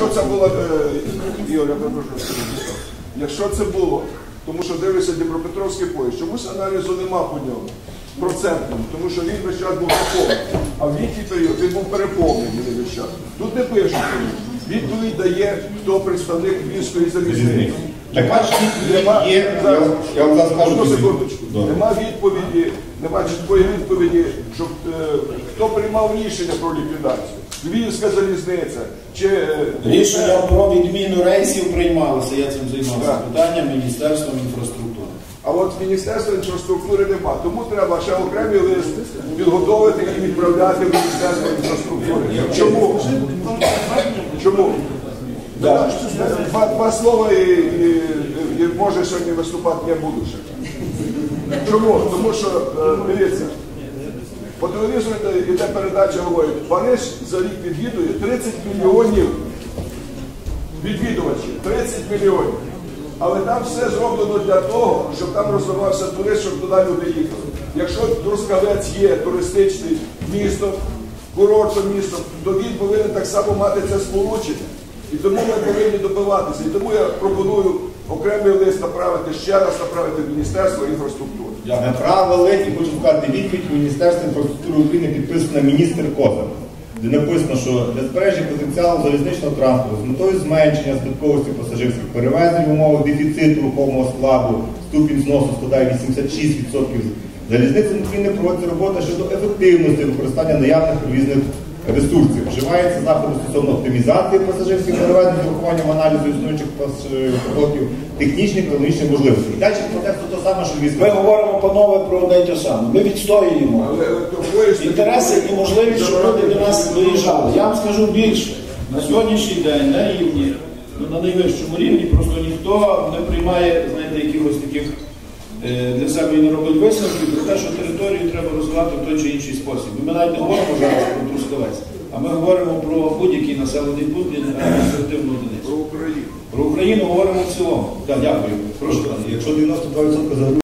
якщо це було, е, Ігор, якщо це було, тому що дивишся Дніпропетровський поїзд, чомусь аналізу нема по ньому. Процентному, тому що він весь час був заповнений. А в літній період він був переповнений весь час. Тут не пишуть. Відповідь дає, хто представник Львівської залізниці. Так, Нема, є, зараз, я вам зараз одну секундочку. Добре. Нема відповіді, нема чіткої відповіді, щоб е, хто приймав рішення про ліквідацію. Львівська залізниця чи е, Рішення про відміну рейсів приймалося, я цим займався Так. питанням Міністерством інфраструктури. А от Міністерства інфраструктури нема. Тому треба ще окремий лист підготовити і відправляти в Міністерство інфраструктури. Чому? Чому? Да. Два, два слова і, і, і може сьогодні виступати не буду ще. Чому? Тому що, е, дивіться, по телевізору йде передача, говорить, Париж за рік відвідує 30 мільйонів відвідувачів, 30 мільйонів. Але там все зроблено для того, щоб там розвивався турист, щоб туди люди їхали. Якщо Трускавець є туристичним містом, курортом містом, то він повинен так само мати це сполучення. І тому ми повинні добиватися. І тому я пропоную окремий лист направити ще раз направити в Міністерство інфраструктури. Направили і хочу сказати відповідь Міністерства інфраструктури України підписана міністр Козак, де написано, що для збереження потенціалу залізничного транспорту з метою зменшення збитковості пасажирських перевезень в умовах дефіциту рухомого складу ступінь зносу складає 86%. Залізницями України проводиться робота щодо ефективності використання наявних перевізних ресурсів. Вживається заходи стосовно оптимізації пасажирських перевезень з урахуванням аналізу існуючих потоків, технічних та економічних можливостей. І далі контексту то саме, що візьме. Ми говоримо, панове, про одне й те саме. Ми відстоюємо е, інтереси і можливість, щоб люди до нас виїжджали. Я вам скажу більше. На сьогоднішній день на рівні, ну, на найвищому рівні, просто ніхто не приймає, для себе не робить висновки про те, що територію треба розвивати в той чи інший спосіб. І Ми навіть не говоримо зараз про Трускавець, а ми говоримо про будь-який населений пункт і адміністративну одиницю. про Україну. Про Україну говоримо в цілому. Так, дякую. Прошу. Якщо 92% загрузки